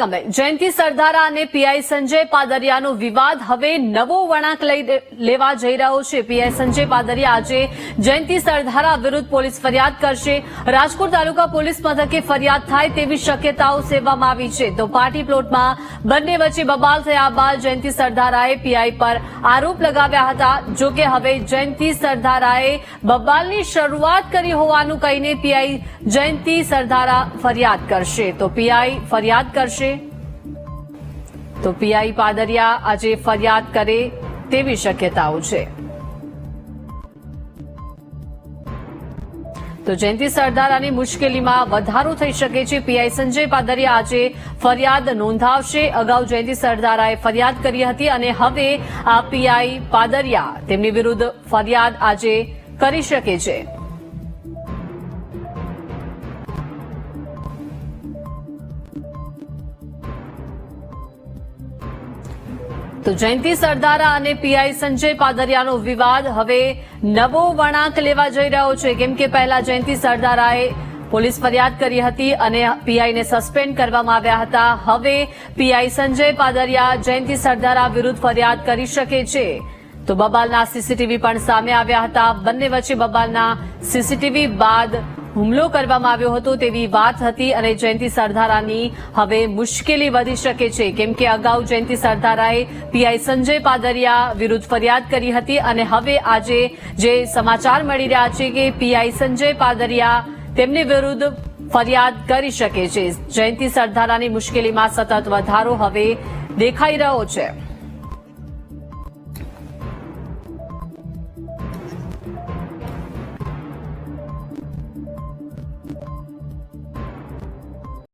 કમે જયંતિ સરદારા અને પીઆઈ સંજય પાદરિયાનો વિવાદ હવે નવો વળાંક લઈ લેવા જઈ રહ્યો છે. પીઆઈ સંજય પાદરિયા આજે જયંતિ સરદારા વિરુદ્ધ પોલીસ ફરિયાદ કરશે. રાજકોટ તાલુકા પોલીસ મથકે ફરિયાદ થાય તેવી શક્યતાઓ સેવવામાં આવી છે. તો પાર્ટી પ્લોટમાં બંને વચ્ચે બબાલ થયા બાદ જયંતિ સરદારાએ પીઆઈ પર આરોપ લગાવ્યા હતા. જો કે હવે જયંતિ સરદારાએ બબાલની શરૂઆત કરી હોવાનું કહીને પીઆઈ જયંતિ સરદારા ફરિયાદ કરશે. તો પીઆઈ ફરિયાદ કરશે. તો પીઆઈ પાદરિયા આજે ફરિયાદ કરે તેવી શક્યતાઓ છે. તો જયંતિ સરદારાની મુશ્કેલીમાં વધારો થઈ શકે છે. પીઆઈ સંજય પાદરિયા આજે ફરિયાદ નોંધાવશે. અગાઉ જયંતિ સરદારાએ ફરિયાદ કરી હતી અને હવે આ પીઆઈ પાદરિયા તેમની વિરુદ્ધ ફરિયાદ આજે કરી શકે છે. તો જયંતિ સરદારા અને પીઆઈ સંજય પાદરિયાનો વિવાદ હવે નવો વળાંક લેવા જઈ રહ્યો છે. કેમ કે પહેલા જયંતિ સરદારાએ પોલીસ ફરિયાદ કરી હતી અને પીઆઈને સસ્પેન્ડ કરવામાં આવ્યા હતા. હવે પીઆઈ સંજય પાદરિયા જયંતિ સરદારા વિરુદ્ધ ફરિયાદ કરી શકે છે. તો બબાલના સીસીટીવી પણ સામે આવ્યા હતા. બંને વચ્ચે બબાલના સીસીટીવી બાદ હુમલો કરવામાં આવ્યો હતો તેવી વાત હતી અને જયંતિ સરદારાની હવે મુશ્કેલી વધી શકે છે. કેમ કે અગાઉ જયંતિ સરદારાએ પીઆઈ સંજય પાદરિયા વિરુદ્ધ ફરિયાદ કરી હતી અને હવે આજે જે સમાચાર મળી રહ્યા છે કે પીઆઈ સંજય પાદરિયા તેમની વિરુદ્ધ ફરિયાદ કરી શકે છે. જયંતિ સરદારાની મુશ્કેલીમાં સતત વધારો હવે દેખાઈ રહ્યો છે.